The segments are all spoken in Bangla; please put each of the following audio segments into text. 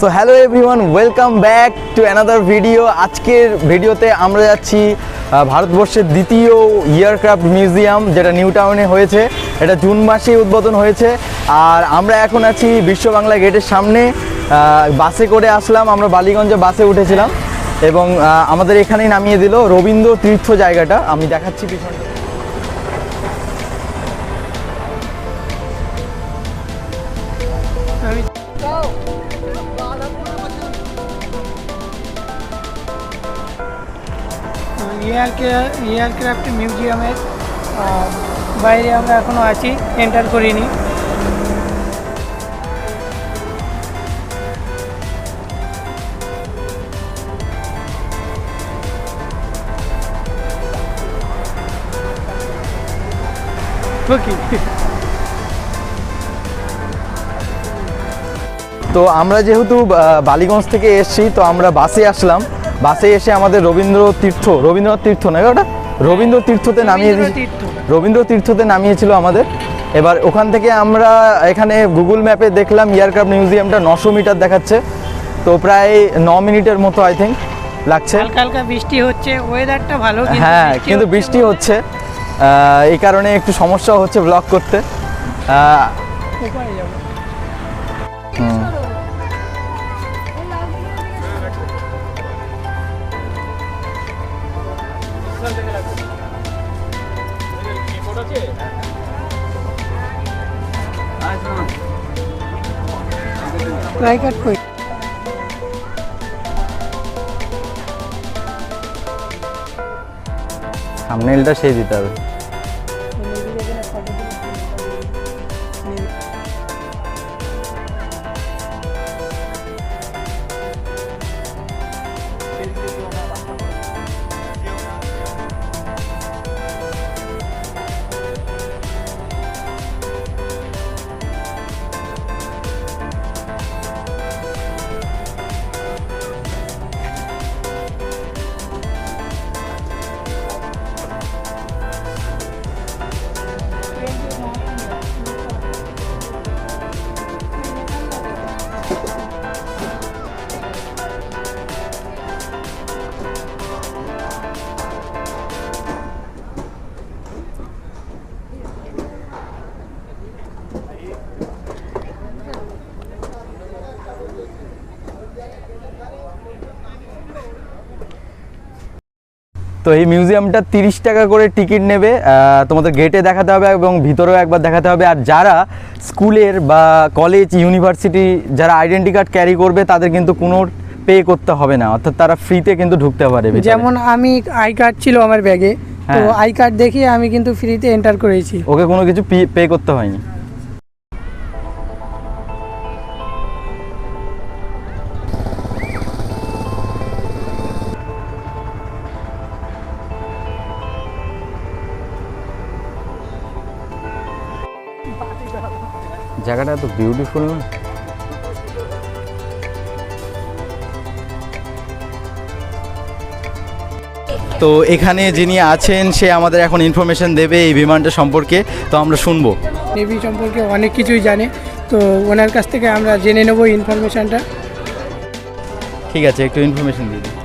So hello everyone welcome back to another video আজকের ভিডিওতে আমরা যাচ্ছি ভারতবর্ষের দ্বিতীয় এয়ারক্রাফট মিউজিয়াম যেটা নিউ টাউনে হয়েছে। এটা জুন মাসে উদ্বোধন হয়েছে। আর আমরা এখন আছি বিশ্ব বাংলা গেটের সামনে। বাসে করে আসলাম, আমরা বালিগঞ্জে বাসে উঠেছিলাম। এবং আমাদের এখানেই নামিয়ে দিল রবীন্দ্র তীর্থ জায়গাটা। আমি দেখাচ্ছি পিছনে। এয়ারক্রাফট মিউজিয়ামের বাইরে আমরা এখনও আছি, এন্টার করিনি। ওকে তো আমরা যেহেতু বালিগঞ্জ থেকে এসেছি তো আমরা বাসে আসলাম। বাসে এসে আমাদের রবীন্দ্র তীর্থ রবীন্দ্রনাথ তীর্থ না ওটা রবীন্দ্র তীর্থতে নামিয়ে রবীন্দ্র তীর্থতে নামিয়েছিল আমাদের। এবার ওখান থেকে আমরা এখানে গুগল ম্যাপে দেখলাম এয়ারক্রাফট মিউজিয়ামটা নশো মিটার দেখাচ্ছে। তো প্রায় ন মিনিটের মতো আই থিঙ্ক লাগছে। হালকা হালকা বৃষ্টি হচ্ছে ওয়েদারটা ভালো হ্যাঁ কিন্তু বৃষ্টি হচ্ছে। এই কারণে একটু সমস্যা হচ্ছে ব্লগ করতে। ট্রাই কাট থাম্বনেইলটা সেই দিতে হবে। তো এই মিউজিয়ামটা তিরিশ টাকা করে টিকিট নেবে তোমাদের গেটে দেখাতে হবে এবং ভিতরেও একবার দেখাতে হবে আর যারা স্কুলের বা কলেজ ইউনিভার্সিটি যারা আইডেন্টি কার্ড ক্যারি করবে তাদের কিন্তু কোনো পে করতে হবে না অর্থাৎ তারা ফ্রিতে কিন্তু ঢুকতে পারে ভিতরে। যেমন আমি আই কার্ড ছিল আমার ব্যাগে তো হ্যাঁ। আই কার্ড দেখিয়ে আমি কিন্তু ফ্রিতে এন্টার করেছি ওকে কোনো কিছু পে করতে হয়নি জায়গাটা এত বিউটিফুল না তো এখানে যিনি আছেন সে আমাদের এখন ইনফরমেশন দেবে এই বিমানটা সম্পর্কে তো আমরা শুনবো নেভি সম্পর্কে অনেক কিছুই জানে তো ওনার কাছ থেকে আমরা জেনে নেবো ইনফরমেশনটা ঠিক আছে একটু ইনফরমেশন দিয়ে দিন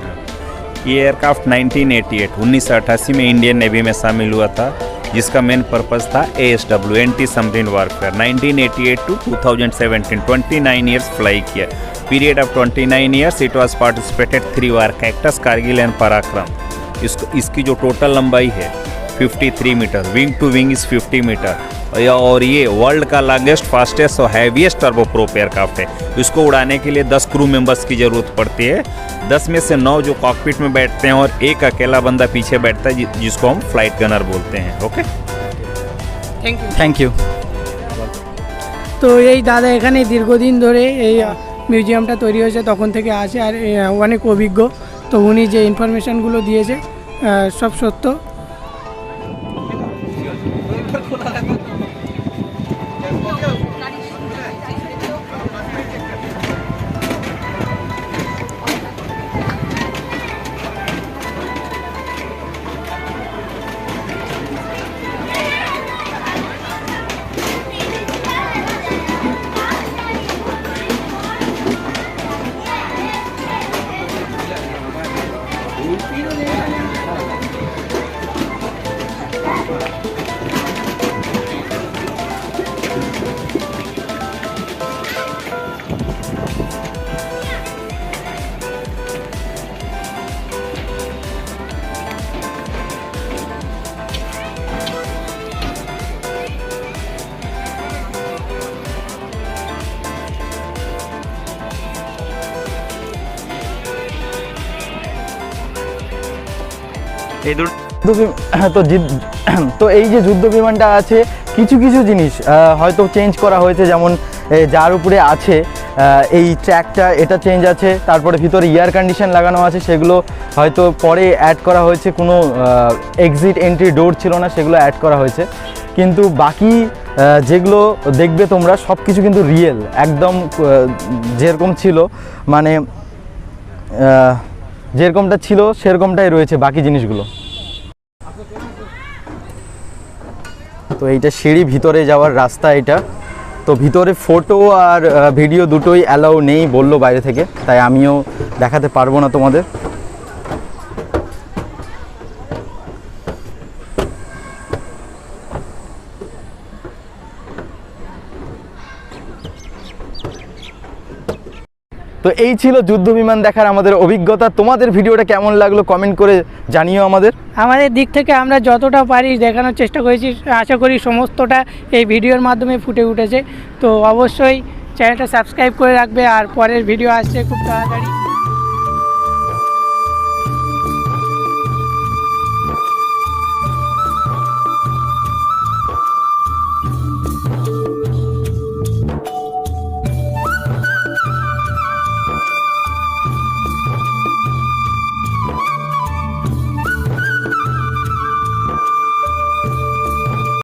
ये एयरक्राफ्ट 1988 1988 में इंडियन नेवी में शामिल हुआ था जिसका मेन पर्पज था A S W anti submarine warfare 1988 to 2017 29 years fly किया। Period of 29 years it was participated three war Cactus Kargil and Parakram इसको, इसकी जो टोटल लंबाई है 53 metre wing to wing is 50 metre और ये वर्ल्ड का लॉन्गेस्ट फास्टेस्ट और हैवीएस्ट टर्बो प्रोप एयरक्राफ्ट है इसको उड़ाने के लिए 10 क्रू मेंबर्स की ज़रूरत पड़ती है 10 में से 9 जो कॉकपिट में बैठते हैं और एक अकेला बंदा पीछे बैठता है जि- जिसको हम फ्लाइट गनर बोलते हैं okay thank you thank you তো এই দাদা এখানে দীর্ঘদিন ধরে এই আহ, মিউজিয়ামটা তৈরি হয়েছে তখন থেকে আছে আর এ, অনেক অভিজ্ঞ তো উনি যে ইনফরমেশনগুলো দিয়েছে আহ, সব সত্য এই যুদ্ধ তো তো এই যে যুদ্ধ বিমানটা আছে, কিছু কিছু জিনিস হয়তো চেঞ্জ করা হয়েছে, যেমন যার উপরে আছে এই ট্র্যাকটা এটা চেঞ্জ আছে, তারপরে ভিতরে এয়ার কন্ডিশন লাগানো আছে, সেগুলো হয়তো পরে অ্যাড করা হয়েছে, কোনো এক্সিট এন্ট্রি ডোর ছিল না, সেগুলো অ্যাড করা হয়েছে। কিন্তু বাকি যেগুলো দেখবে তোমরা সব কিছু কিন্তু রিয়েল একদম যেরকম ছিল মানে যেরকমটা ছিল, সেরকমটাই রয়েছে বাকি জিনিসগুলো। তো এইটা সিঁড়ি ভিতরে যাওয়ার রাস্তা এটা। তো ভিতরে ফটো আর ভিডিও দুটোই অ্যালাউ নেই বলল বাইরে থেকে, তাই আমিও দেখাতে পারব না তোমাদের। তো এই ছিল যুদ্ধ বিমান দেখার আমাদের অভিজ্ঞতা। তোমাদের ভিডিওটা কেমন লাগল কমেন্ট করে জানিও আমাদের। আমাদের দিক থেকে আমরা যতটা পারি দেখানোর চেষ্টা করেছি, আশা করি সমস্তটা এই ভিডিওর মাধ্যমে ফুটে উঠেছে। তো অবশ্যই চ্যানেলটা সাবস্ক্রাইব করে রাখবে আর পরের ভিডিও আসছে খুব তাড়াতাড়ি।